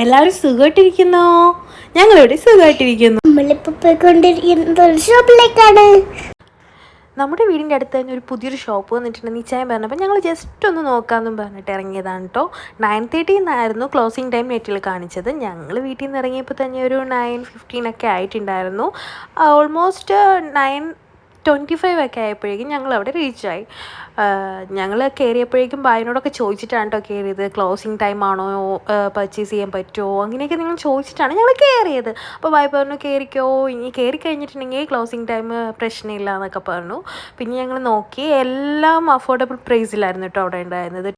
എല്ലാവരും സുഖമായിട്ടിരിക്കുന്നോ? ഞങ്ങളിവിടെ സുഖമായിട്ടിരിക്കുന്നു. പോയിക്കൊണ്ടിരിക്കുന്നത് ഒരു ഷോപ്പിലേക്കാണ്. നമ്മുടെ വീടിന്റെ അടുത്ത് തന്നെ ഒരു പുതിയൊരു ഷോപ്പ് വന്നിട്ടുണ്ട് നിശ്ചയം പറഞ്ഞപ്പോൾ ഞങ്ങൾ ജസ്റ്റ് ഒന്ന് നോക്കാമെന്നും പറഞ്ഞിട്ട് ഇറങ്ങിയതാണ് കേട്ടോ നയൻ തേർട്ടി എന്നായിരുന്നു ക്ലോസിങ് ടൈം നെറ്റിൽ കാണിച്ചത്. ഞങ്ങൾ വീട്ടിൽ നിന്ന് ഇറങ്ങിയപ്പോൾ തന്നെ ഒരു നയൻ ഫിഫ്റ്റീൻ ഒക്കെ ആയിട്ടുണ്ടായിരുന്നു. ഓൾമോസ്റ്റ് നയൻ ട്വന്റി ഫൈവ് ഒക്കെ ആയപ്പോഴേക്കും ഞങ്ങൾ അവിടെ റീച്ചായി ഞങ്ങൾ കയറിയപ്പോഴേക്കും ബായനോടൊക്കെ ചോദിച്ചിട്ടാണ് കേട്ടോ കയറിയത് ക്ലോസിങ് ടൈം ആണോ? പർച്ചേസ് ചെയ്യാൻ പറ്റുമോ അങ്ങനെയൊക്കെ നിങ്ങൾ ചോദിച്ചിട്ടാണ് ഞങ്ങൾ കയറിയത് അപ്പോൾ ബായ് പറഞ്ഞു കയറിക്കോ ഇനി കയറി കഴിഞ്ഞിട്ടുണ്ടെങ്കിൽ ക്ലോസിങ് ടൈം പ്രശ്നമില്ല എന്നൊക്കെ പറഞ്ഞു. പിന്നെ ഞങ്ങൾ നോക്കി എല്ലാം അഫോർഡബിൾ പ്രൈസിലായിരുന്നു കേട്ടോ അവിടെ ഉണ്ടായിരുന്നത്.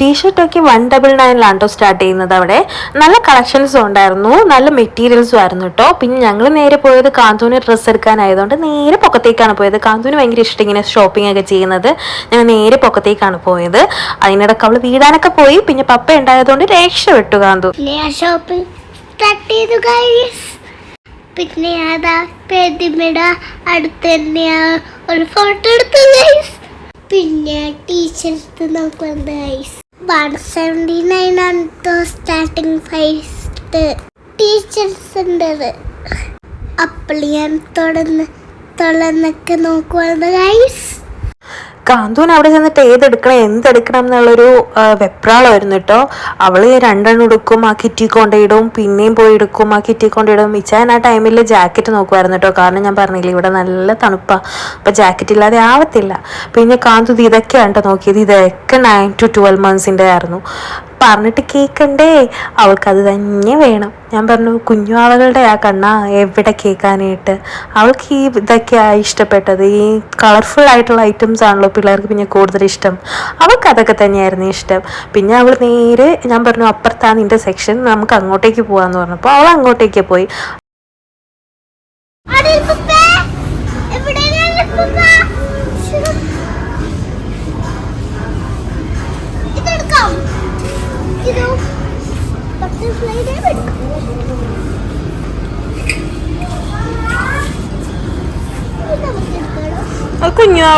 ടീഷർട്ടൊക്കെ വൺ ഡബിൾ നയനിലാണ് സ്റ്റാർട്ട് ചെയ്യുന്നത് അവിടെ. നല്ല കളക്ഷൻസും ഉണ്ടായിരുന്നു. നല്ല മെറ്റീരിയൽസും ആയിരുന്നു കേട്ടോ പിന്നെ ഞങ്ങൾ നേരെ പോയത് കാന്തൂന് ഡ്രസ്സ് എടുക്കാനായതുകൊണ്ട് നേരെ പൊക്കത്തേക്കാണ് പോയത്. കാന്തൂന് ഭയങ്കര ഇഷ്ടം ഇങ്ങനെ ഷോപ്പിംഗ് ഒക്കെ ചെയ്യുന്നത്. ഞങ്ങൾ നേരെ പൊക്കത്തേക്കാണ് പോയത്. അതിനിടയ്ക്ക് അവൾ വീടാനൊക്കെ പോയി. പിന്നെ പപ്പ ഉണ്ടായതുകൊണ്ട് രക്ഷപ്പെട്ടു കാന്തു. പിന്നെ ടീച്ചർ നോക്കുന്നത് ഗൈസ് വൺ സെവന്റി നയൻ ആണ് സ്റ്റാർട്ടിങ് ഫൈസ്റ്റ് ടീച്ചേഴ്സ് അപ്പോൾ ഞാൻ തുടർന്ന് തുടർന്നൊക്കെ നോക്കുവാണ് ഗൈസ് കാന്തൂന് അവിടെ ചെന്നിട്ട് ഏതെടുക്കണം എന്തെടുക്കണം എന്നുള്ളൊരു വെപ്രാളായിരുന്നു കേട്ടോ. അവൾ രണ്ടെണ്ണം എടുക്കും ആ കിറ്റി കൊണ്ടിടും പിന്നെയും പോയി എടുക്കും ആ കിറ്റി കൊണ്ടിടും ഇച്ചാൻ ആ ടൈമിൽ ജാക്കറ്റ് നോക്കുമായിരുന്നു കേട്ടോ. കാരണം ഞാൻ പറഞ്ഞില്ലേ ഇവിടെ നല്ല തണുപ്പാ. അപ്പോൾ ജാക്കറ്റ് ഇല്ലാതെ ആവത്തില്ല. പിന്നെ കാന്തു ഇത് ഇതൊക്കെയാണ് കേട്ടോ നോക്കിയത്. ഇതൊക്കെ നയൻ ടു ട്വൽവ് മന്ത്സിന്റെ ആയിരുന്നു. പറഞ്ഞിട്ട് കേൾക്കണ്ടേ അവൾക്കത് തന്നെ വേണം. ഞാൻ പറഞ്ഞു കുഞ്ഞു ആളുകളുടെ ആ കണ്ണ എവിടെ കേൾക്കാനായിട്ട് അവൾക്ക് ഈ ഇതൊക്കെയാണ് ഇഷ്ടപ്പെട്ടത്. ഈ കളർഫുൾ ആയിട്ടുള്ള ഐറ്റംസ് ആണല്ലോ പിള്ളേർക്ക് പിന്നെ കൂടുതൽ ഇഷ്ടം. അവൾക്ക് അതൊക്കെ തന്നെയായിരുന്നു ഇഷ്ടം. പിന്നെ അവൾ നേരെ ഞാൻ പറഞ്ഞു അപ്പുറത്താണ് നിന്റെ സെക്ഷൻ നമുക്ക് അങ്ങോട്ടേക്ക് പോകാമെന്ന് പറഞ്ഞപ്പോൾ അവൾ അങ്ങോട്ടേക്ക് പോയി. ബട്ടർഫ്ലൈയുടെ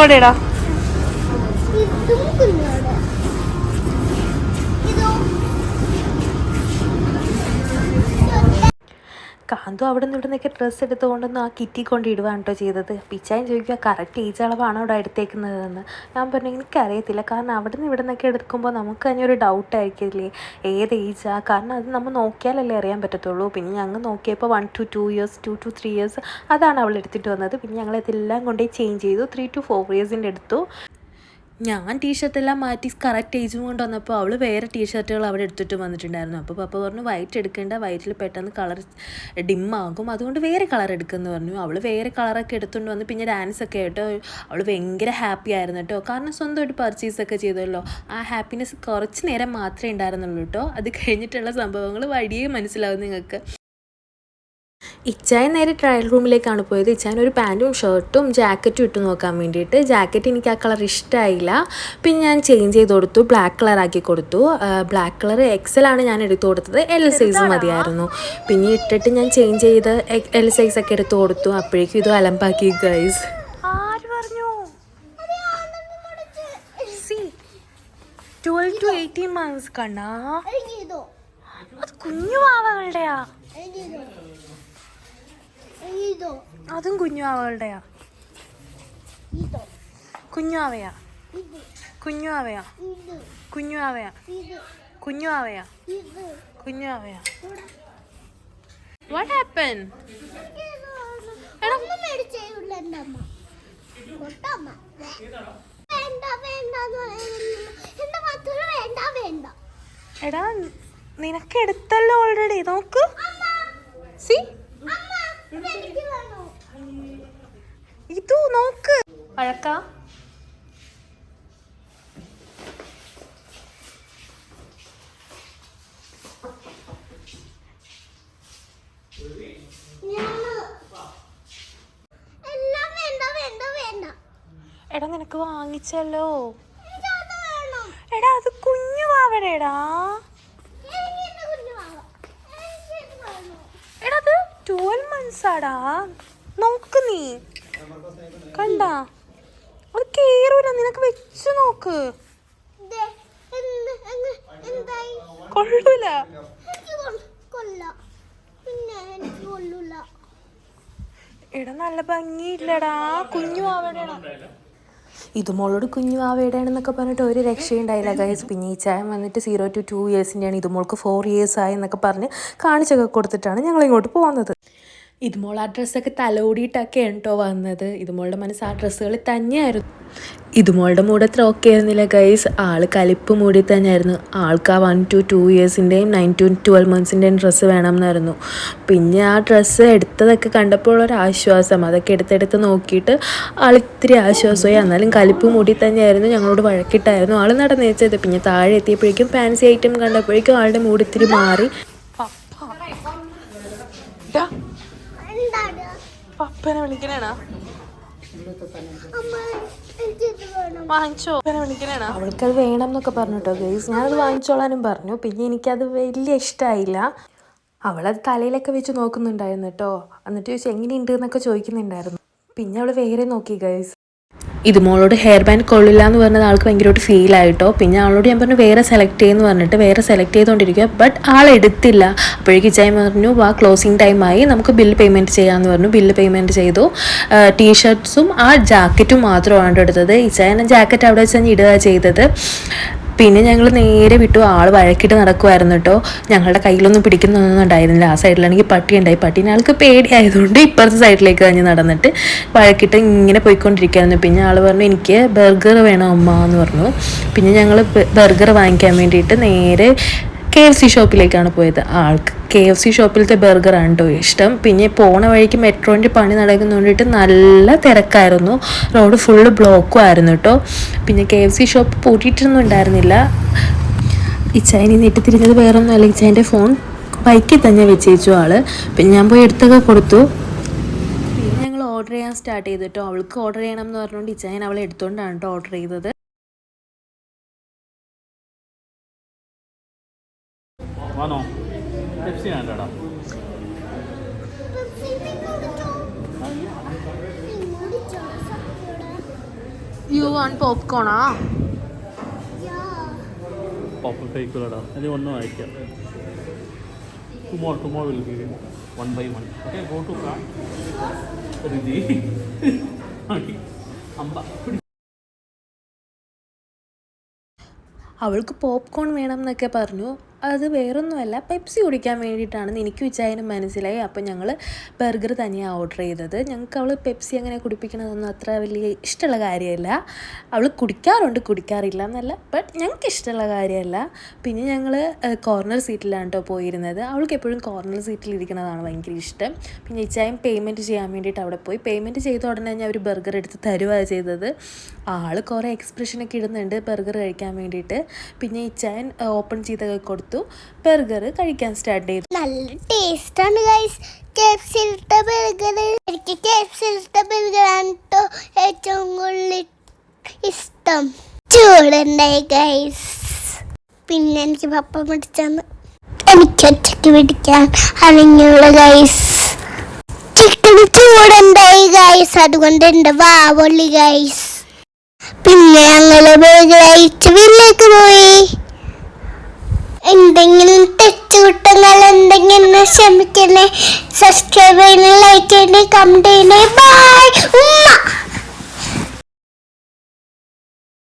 എടുക്കാം ഇത് നമുക്ക് കാന്തു അവിടെ നിന്ന് ഇവിടെ നിന്നൊക്കെ ഡ്രസ്സ് എടുത്തുകൊണ്ടൊന്ന് ആ കിറ്റി കൊണ്ട് ഇടുവാണ് കേട്ടോ ചെയ്തത്. പിച്ചായും ചോദിക്കുക കറക്റ്റ് ഏജ് അളവാണ് അവിടെ എടുത്തേക്കുന്നതെന്ന്? ഞാൻ പറഞ്ഞു എനിക്കറിയത്തില്ല കാരണം അവിടെ നിന്ന് ഇവിടെ നിന്നൊക്കെ എടുക്കുമ്പോൾ നമുക്ക് തന്നെ ഒരു ഡൗട്ട് ആയിരിക്കില്ലേ? ഏത് ഏജാ കാരണം അത് നമ്മൾ നോക്കിയാലല്ലേ അറിയാൻ പറ്റത്തുള്ളൂ. പിന്നെ ഞങ്ങൾ നോക്കിയപ്പോൾ one to two years two to three years അതാണ് അവൾ എടുത്തിട്ട് വന്നത്. പിന്നെ ഞങ്ങൾ ഇതെല്ലാം കൊണ്ടുപോയി ചേഞ്ച് ചെയ്തു. ത്രീ ടു ഫോർ ഇയേഴ്സിന്റെ എടുത്തു. ഞാൻ ടീഷർട്ടെല്ലാം മാറ്റി കറക്റ്റ് ഏജും കൊണ്ട് വന്നപ്പോൾ അവൾ വേറെ ടീഷർട്ടുകൾ അവിടെ എടുത്തിട്ട് വന്നിട്ടുണ്ടായിരുന്നു. അപ്പോൾ പപ്പ പറഞ്ഞു വൈറ്റ് എടുക്കേണ്ട വൈറ്റിൽ പെട്ടെന്ന് കളർ ഡിമ്മാകും അതുകൊണ്ട് വേറെ കളർ എടുക്കുമെന്ന് പറഞ്ഞു. അവൾ വേറെ കളറൊക്കെ എടുത്തുകൊണ്ട് വന്ന് പിന്നെ ഡാൻസ് ഒക്കെ ആയിട്ടോ അവൾ ഭയങ്കര ഹാപ്പി ആയിരുന്നു കേട്ടോ കാരണം സ്വന്തമായിട്ട് പർച്ചേസ് ഒക്കെ ചെയ്തല്ലോ. ആ ഹാപ്പിനെസ് കുറച്ച് നേരം മാത്രമേ ഉണ്ടായിരുന്നുള്ളൂ കേട്ടോ അത് കഴിഞ്ഞിട്ടുള്ള സംഭവങ്ങൾ വഴിയേ മനസ്സിലാവും നിങ്ങൾക്ക്. ഇച്ചായൻ നേരെ ട്രയൽ റൂമിലേക്കാണ് പോയത്. ഇച്ചായൻ ഒരു പാന്റും ഷർട്ടും ജാക്കറ്റും ഇട്ട് നോക്കാൻ വേണ്ടിയിട്ട്. ജാക്കറ്റ് എനിക്ക് ആ കളർ ഇഷ്ടമായില്ല പിന്നെ ഞാൻ ചേഞ്ച് ചെയ്ത് കൊടുത്തു. ബ്ലാക്ക് കളർ ആക്കി കൊടുത്തു. ബ്ലാക്ക് കളർ എക്സൽ ആണ് ഞാൻ എടുത്തു കൊടുത്തത്. എൽ സൈസ് മതിയായിരുന്നു. പിന്നെ ഇട്ടിട്ട് ഞാൻ ചേഞ്ച് ചെയ്ത് എൽ സൈസ് ഒക്കെ എടുത്തു കൊടുത്തു. അപ്പോഴേക്കും ഇത് അലമ്പാക്കി guys twelve to eighteen months കണ്ണാ. അത് കുഞ്ഞു വാവകളുടെയാ ഇതോ ഇതോ അതും കുഞ്ഞു ആവകളുടെയാ ഇതോ കുഞ്ഞു ആവയാ ഇത് കുഞ്ഞു ആവയാ ഇത് കുഞ്ഞു ആവയാ? കുഞ്ഞുവാവകളുടെയാ കുഞ്ഞുവാവയാ കുഞ്ഞുവാവയാ കുഞ്ഞുവാവയാ കുഞ്ഞുവാവയാ കുഞ്ഞുവാവയാ വാട്ട് ഹാപ്പൻ എടാ നിനക്ക് എടുത്തല്ലോ ഓൾറെഡി നോക്ക്. സി അമ്മ ഇത് നോക്ക്. വഴക്ക എടാ നിനക്ക് വാങ്ങിച്ചല്ലോ. എടാ അത് കുഞ്ഞു വാവടേടാ. എടാ അത് ട്വൽവ് മന്ത്സാടാ നോക്ക് നീ. കണ്ടാ? അത് കേറൂല. നിനക്ക് വെച്ച് നോക്ക്. കൊള്ളൂല. എടാ നല്ല ഭംഗിയില്ലടാ. കുഞ്ഞു ആവേടാ ഇത് മോളോട് കുഞ്ഞു ആവേടാണെന്നൊക്കെ പറഞ്ഞിട്ട് ഒരു രക്ഷയുണ്ടായില്ല ഗൈസ് പിന്നെ ഈ ചായം വന്നിട്ട് സീറോ ടു ടു ഇയേഴ്സിന്റെയാണ് ഇത് മോൾക്ക് ഫോർ ഇയേഴ്സ് ആയി എന്നൊക്കെ പറഞ്ഞ് കാണിച്ചൊക്കെ കൊടുത്തിട്ടാണ് ഞങ്ങൾ ഇങ്ങോട്ട് പോകുന്നത്. ഇതുമോൾ ആ ഡ്രസ്സൊക്കെ തലോടിയിട്ടൊക്കെ കേട്ടോ വന്നത്. ഇതുമോളുടെ മനസ്സ് ആ ഡ്രസ്സുകളിൽ തന്നെയായിരുന്നു. ഇതുമോളുടെ മൂഡ് അത്ര ഓക്കെ ആയിരുന്നില്ല ഗൈസ് ആൾ കലിപ്പ് മൂടി തന്നെയായിരുന്നു. ആൾക്ക് ആ വൺ ടു ടു ഇയേഴ്സിന്റെയും നയൻ ടു ട്വൽവ് മന്ത്സിന്റെയും ഡ്രസ്സ് വേണമെന്നായിരുന്നു. പിന്നെ ആ ഡ്രസ്സ് എടുത്തതൊക്കെ കണ്ടപ്പോൾ ഒരു ആശ്വാസം. അതൊക്കെ എടുത്തെടുത്ത് നോക്കിയിട്ട് ആൾ ഇത്തിരി ആശ്വാസമായി. എന്നാലും കലിപ്പ് മൂടി തന്നെയായിരുന്നു. ഞങ്ങളോട് വഴക്കിട്ടായിരുന്നു ആൾ നടന്നേച്ചത്. പിന്നെ താഴെ എത്തിയപ്പോഴേക്കും ഫാൻസി ഐറ്റം കണ്ടപ്പോഴേക്കും ആളുടെ മൂഡ് ഇത്തിരി മാറി. പപ്പനെ വിളിക്കണേണോ അവൾക്കത് വേണം എന്നൊക്കെ പറഞ്ഞു ഗൈസ് ഞാനത് വാങ്ങിച്ചോളാനും പറഞ്ഞു. പിന്നെ എനിക്കത് വലിയ ഇഷ്ടമായില്ല അവളത് തലയിലൊക്കെ വെച്ച് നോക്കുന്നുണ്ടായിരുന്നു കേട്ടോ. എന്നിട്ട് ചോദിച്ചു എങ്ങനെയുണ്ട്? എന്നൊക്കെ ചോദിക്കുന്നുണ്ടായിരുന്നു. പിന്നെ അവൾ വേറെ നോക്കി ഗൈസ് ഇത് മോളോട് ഹെയർ ബാൻഡ് കൊള്ളില്ല എന്ന് പറഞ്ഞത് ആൾക്ക് ഭയങ്കരമായിട്ട് ഫീൽ ആയിട്ടോ. പിന്നെ ആളോട് ഞാൻ പറഞ്ഞു വേറെ സെലക്ട് ചെയ്യുമെന്ന് പറഞ്ഞിട്ട് വേറെ സെലക്ട് ചെയ്തുകൊണ്ടിരിക്കുക ബട്ട് ആൾ എടുത്തില്ല. അപ്പോഴേക്കും ഇച്ചായി പറഞ്ഞു വാ ക്ലോസിങ് ടൈമായി നമുക്ക് ബില്ല് പേയ്മെന്റ് ചെയ്യാമെന്ന് പറഞ്ഞു. ബില്ല് പേയ്മെന്റ് ചെയ്തു. ടീഷർട്ട്സും ആ ജാക്കറ്റും മാത്രമാണ് എടുത്തത്. ഇച്ചായ ജാക്കറ്റ് അവിടെ വെച്ച് ഞാൻ ഇടുക ചെയ്തത്. പിന്നെ ഞങ്ങൾ നേരെ വിട്ടു. ആൾ വഴക്കിട്ട് നടക്കുമായിരുന്നു കേട്ടോ ഞങ്ങളുടെ കയ്യിലൊന്നും പിടിക്കുന്നൊന്നും ഉണ്ടായിരുന്നില്ല. ആ സൈഡിലാണെങ്കിൽ പട്ടി ഉണ്ടായി. പട്ടിനെ ആൾക്ക് പേടിയായതുകൊണ്ട് ഇപ്പുറത്തെ സൈഡിലേക്ക് തന്നെ നടന്നിട്ട് വഴക്കിട്ട് ഇങ്ങനെ പോയിക്കൊണ്ടിരിക്കുകയായിരുന്നു പിന്നെ ആൾ പറഞ്ഞു എനിക്ക് ബർഗർ വേണം അമ്മ എന്ന് പറഞ്ഞു. പിന്നെ ഞങ്ങൾ ബർഗർ വാങ്ങിക്കാൻ വേണ്ടിയിട്ട് നേരെ കെ എഫ് സി ഷോപ്പിലേക്കാണ് പോയത്. ആൾക്ക് കെ എഫ് സി ഷോപ്പിലത്തെ ബർഗറാണ് കേട്ടോ ഇഷ്ടം. പിന്നെ പോണ വഴിക്ക് മെട്രോന്റെ പണി നടക്കുന്നതുകൊണ്ടിട്ട് നല്ല തിരക്കായിരുന്നു. റോഡ് ഫുള്ള് ബ്ലോക്കും ആയിരുന്നു കേട്ടോ പിന്നെ കെ എഫ് സി ഷോപ്പ് പൂട്ടിയിട്ടൊന്നും ഉണ്ടായിരുന്നില്ല. ഇച്ചായനി നീട്ടി തിരിഞ്ഞത് അല്ലെങ്കിൽ ഇച്ചായന്റെ ഫോൺ ബൈക്കിൽ തന്നെ വെച്ചേച്ചു ആൾ. പിന്നെ ഞാൻ പോയി എടുത്തൊക്കെ കൊടുത്തു. പിന്നെ ഞങ്ങൾ ഓർഡർ ചെയ്യാൻ സ്റ്റാർട്ട് ചെയ്തിട്ടോ അവൾക്ക് ഓർഡർ ചെയ്യണം എന്ന് പറഞ്ഞുകൊണ്ട് ഇച്ചായൻ അവളെ എടുത്തുകൊണ്ടാണ് കേട്ടോ ഓർഡർ ചെയ്തത്. ആണോ പെപ്സി വേണ്ടടാ. യു വാണ്ട് പോപ്കോണാ പോപ്പ് കഴിക്കൂലടാ. അത് ഒന്നും അയക്കാം tomorrow tomorrow will give one by one okay go to Riji അമ്പ. അവൾക്ക് പോപ്കോൺ വേണം എന്നൊക്കെ പറഞ്ഞു. അത് വേറൊന്നുമല്ല പെപ്സി കുടിക്കാൻ വേണ്ടിയിട്ടാണെന്ന് എനിക്ക് വിചാരം മനസ്സിലായി. അപ്പോൾ ഞങ്ങൾ ബർഗർ തന്നെയാണ് ഓർഡർ ചെയ്തത്. ഞങ്ങൾക്ക് അവൾ പെപ്സി അങ്ങനെ കുടിപ്പിക്കണതൊന്നും അത്ര വലിയ ഇഷ്ടമുള്ള കാര്യമല്ല. അവൾ കുടിക്കാറുണ്ട് കുടിക്കാറില്ല എന്നല്ല ബട്ട് ഞങ്ങൾക്ക് ഇഷ്ടമുള്ള കാര്യമല്ല. പിന്നെ ഞങ്ങൾ കോർണർ സീറ്റിലാണ് കേട്ടോ പോയിരുന്നത്. അവൾക്ക് എപ്പോഴും കോർണർ സീറ്റിൽ ഇരിക്കുന്നതാണ് ഭയങ്കര ഇഷ്ടം. പിന്നെ ഇച്ചായും പേയ്മെന്റ് ചെയ്യാൻ വേണ്ടിയിട്ട് അവിടെ പോയി. പേയ്മെന്റ് ചെയ്ത ഉടനെ തന്നെ അവർ ബർഗർ എടുത്ത് തരുവാണ് ചെയ്തത്. ആൾ കുറേ എക്സ്പ്രഷനൊക്കെ ഇടുന്നുണ്ട് ബർഗർ കഴിക്കാൻ വേണ്ടിയിട്ട്. പിന്നെ ഇച്ചായൻ ഓപ്പൺ ചെയ്തൊക്കെ കൊടുത്തു. ബർഗർ കഴിക്കാൻ സ്റ്റാർട്ട് ചെയ്തു. നല്ല ടേസ്റ്റ് ആണ് ഗൈസ് കേപ്സിലത്തെ ബർഗർ എനിക്ക് കേപ്സിലത്തെ ബർഗറാണ് കേട്ടോ ഏറ്റവും കൂടുതൽ ഇഷ്ടം. ചൂടുണ്ടായി ഗൈസ് പിന്നെ എനിക്ക് പപ്പ പിടിച്ചാന്ന്. എനിക്ക് ഒറ്റയ്ക്ക് പിടിക്കാൻ അറിഞ്ഞുള്ള ഗൈസ് ചിക്കൻ ചൂടുണ്ടായി ഗൈസ് അതുകൊണ്ട് എന്റെ വാവൊള്ളി ഗൈസ് പിന്നെ ഞങ്ങൾ ബർഗർ കഴിച്ച് വീട്ടിലേക്ക് പോയി. എന്തെങ്കിലും തെറ്റുകുറ്റങ്ങൾ എന്തെങ്കിലും ക്ഷമിക്കണേ. സബ്സ്ക്രൈബ് ചെയ്യണേ ലൈക്ക് ചെയ്യണേ കമന്റ് ചെയ്യണേ. ബൈ